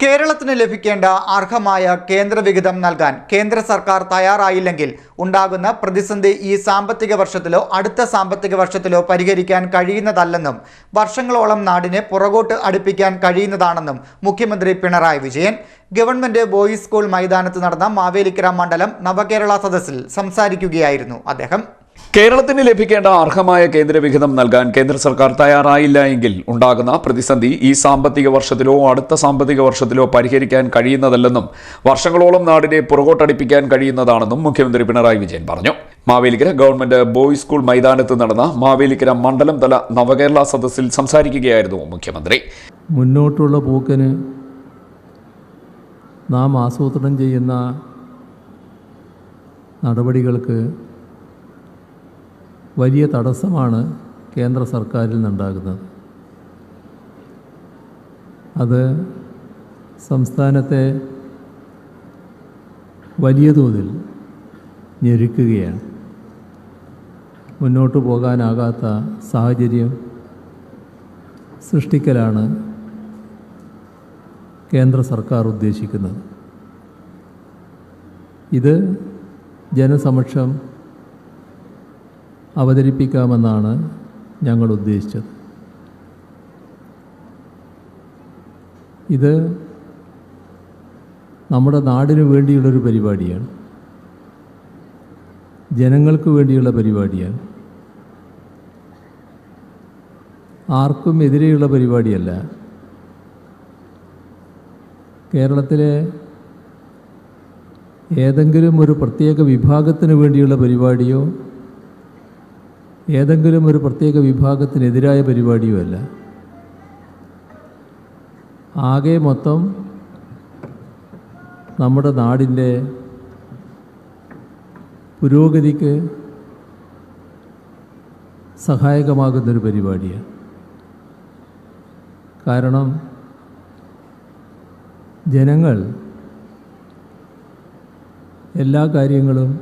കേരളത്തിന് ലഭിക്കേണ്ട അർഹമായ കേന്ദ്ര വിഹിതം നൽകാൻ കേന്ദ്ര സർക്കാർ തയ്യാറായില്ലെങ്കിൽ ഉണ്ടാകുന്ന പ്രതിസന്ധി ഈ സാമ്പത്തിക വർഷത്തിലോ അടുത്ത സാമ്പത്തിക വർഷത്തിലോ പരിഹരിക്കാൻ കഴിയുന്നതല്ലെന്നും വർഷങ്ങളോളം നാടിനെ പുറകോട്ട് അടുപ്പിക്കാൻ കഴിയുന്നതാണെന്നും മുഖ്യമന്ത്രി Pinarayi Vijayan government boys school മൈതാനത്ത് നടന്ന മാവേലിക്കര മണ്ഡലം നവകേരള സദസ്സിൽ സംസാരിക്കുകയായിരുന്നു അദ്ദേഹം. കേരളത്തിന് ലഭിക്കേണ്ട അർഹമായ കേന്ദ്രവിഹിതം നൽകാൻ കേന്ദ്ര സർക്കാർ തയ്യാറായില്ല എങ്കിൽ ഉണ്ടാകുന്ന പ്രതിസന്ധി ഈ സാമ്പത്തിക വർഷത്തിലോ അടുത്ത സാമ്പത്തിക വർഷത്തിലോ പരിഹരിക്കാൻ കഴിയുന്നതല്ലെന്നും വർഷങ്ങളോളം നാടിനെ പുറകോട്ടടിപ്പിക്കാൻ കഴിയുന്നതാണെന്നും മുഖ്യമന്ത്രി പിണറായി വിജയൻ പറഞ്ഞു. മാവേലിക്കര ഗവൺമെന്റ് ബോയ്സ് സ്കൂൾ മൈതാനത്ത് നടന്ന മാവേലിക്കര മണ്ഡലം തല നവകേരള സദസ്സിൽ സംസാരിക്കുകയായിരുന്നു മുഖ്യമന്ത്രി. മുന്നോട്ടുള്ള പോക്കിന് നാം ആസൂത്രണം ചെയ്യുന്ന നടപടികൾക്ക് വലിയ തടസ്സമാണ് കേന്ദ്ര സർക്കാരിൽ നിന്നുണ്ടാകുന്നത്. അത് സംസ്ഥാനത്തെ വലിയ തോതിൽ ഞെരുക്കുകയാണ്. മുന്നോട്ട് പോകാനാകാത്ത സാഹചര്യം സൃഷ്ടിക്കലാണ് കേന്ദ്ര സർക്കാർ ഉദ്ദേശിക്കുന്നത്. ഇത് ജനസമക്ഷം അവതരിപ്പിക്കാമെന്നാണ് ഞങ്ങൾ ഉദ്ദേശിച്ചത്. ഇത് നമ്മുടെ നാടിനു വേണ്ടിയുള്ളൊരു പരിപാടിയാണ്. ജനങ്ങൾക്ക് വേണ്ടിയുള്ള പരിപാടിയാണ്. ആർക്കും എതിരെയുള്ള പരിപാടിയല്ല. കേരളത്തിലെ ഏതെങ്കിലും ഒരു പ്രത്യേക വിഭാഗത്തിന് വേണ്ടിയുള്ള പരിപാടിയോ ഏതെങ്കിലും ഒരു പ്രത്യേക വിഭാഗത്തിനെതിരായ പരിപാടിയുമല്ല. ആകെ മൊത്തം നമ്മുടെ നാടിന്റെ പുരോഗതിക്ക് സഹായകമാകുന്നൊരു പരിപാടിയാണ്. കാരണം ജനങ്ങൾ എല്ലാ കാര്യങ്ങളും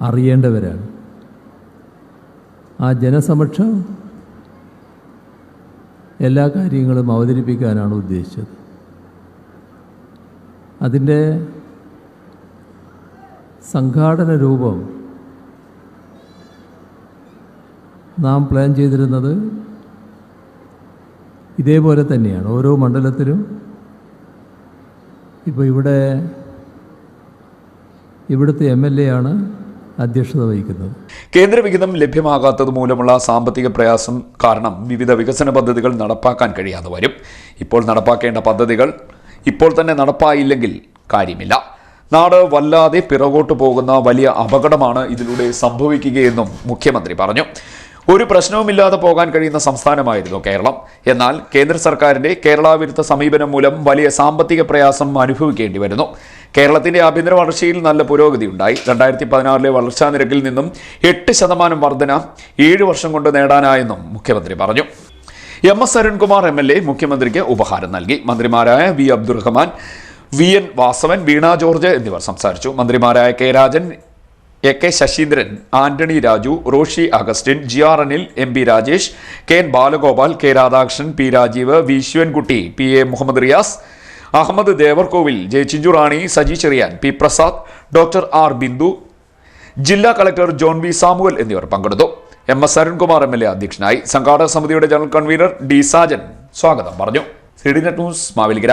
അറിയേണ്ടവരാണ്. ആ ജനസമക്ഷം എല്ലാ കാര്യങ്ങളും അവതരിപ്പിക്കാനാണ് ഉദ്ദേശിച്ചത്. അതിന്റെ സംഘാടന രൂപം നാം പ്ലാൻ ചെയ്തിരുന്നത് ഇതേപോലെ തന്നെയാണ്. ഓരോ മണ്ഡലത്തിലും ഇപ്പോൾ ഇവിടെ ഇവിടുത്തെ എം എൽ എ ആണ് അധ്യക്ഷത വഹിക്കുന്നത് കേന്ദ്ര വിഹിതം ലഭ്യമാകാത്തത് മൂലമുള്ള സാമ്പത്തിക പ്രയാസം കാരണം വിവിധ വികസന പദ്ധതികൾ നടപ്പാക്കാൻ കഴിയാതെ വരും. ഇപ്പോൾ നടപ്പാക്കേണ്ട പദ്ധതികൾ ഇപ്പോൾ തന്നെ നടപ്പായില്ലെങ്കിൽ കാര്യമില്ല. നാട് വല്ലാതെ പിറകോട്ട് പോകുന്ന വലിയ അപകടമാണ് ഇതിലൂടെ സംഭവിക്കുകയെന്നും മുഖ്യമന്ത്രി പറഞ്ഞു. ഒരു പ്രശ്നവുമില്ലാതെ പോകാൻ കഴിയുന്ന സംസ്ഥാനമായിരുന്നു കേരളം. എന്നാൽ കേന്ദ്ര സർക്കാരിന്റെ കേരള വിരുദ്ധ സമീപനം മൂലം വലിയ സാമ്പത്തിക പ്രയാസം അനുഭവിക്കേണ്ടി വരുന്നു. കേരളത്തിന്റെ ആഭ്യന്തര വളർച്ചയിൽ നല്ല പുരോഗതി ഉണ്ടായി. രണ്ടായിരത്തി പതിനാറിലെ വളർച്ചാ നിരക്കിൽ നിന്നും എട്ട് ശതമാനം വർധന ഏഴ് വർഷം കൊണ്ട് നേടാനായെന്നും മുഖ്യമന്ത്രി പറഞ്ഞു. M S Arunkumar M L A മുഖ്യമന്ത്രിക്ക് ഉപഹാരം നൽകി. മന്ത്രിമാരായ V Abdurahman V N Vasavan Veena George എന്നിവർ സംസാരിച്ചു. മന്ത്രിമാരായ K Rajan A K Saseendran Antony Raju Roshi Augustine G R Anil M P Rajesh K N Balagopal K Radhakrishnan P Rajeev V Sivankutty P A Mohammed Riyas Ahammed Devarkovil J Chinchurani Saji Cherian P Prasad doctor R Bindu ജില്ലാ collector John V Samuel എന്നിവർ പങ്കെടുത്തു. M S Arunkumar M L A അധ്യക്ഷനായി സംഘാടക സമിതിയുടെ general convener D Sajan സ്വാഗതം പറഞ്ഞു. C news Mavelikkara.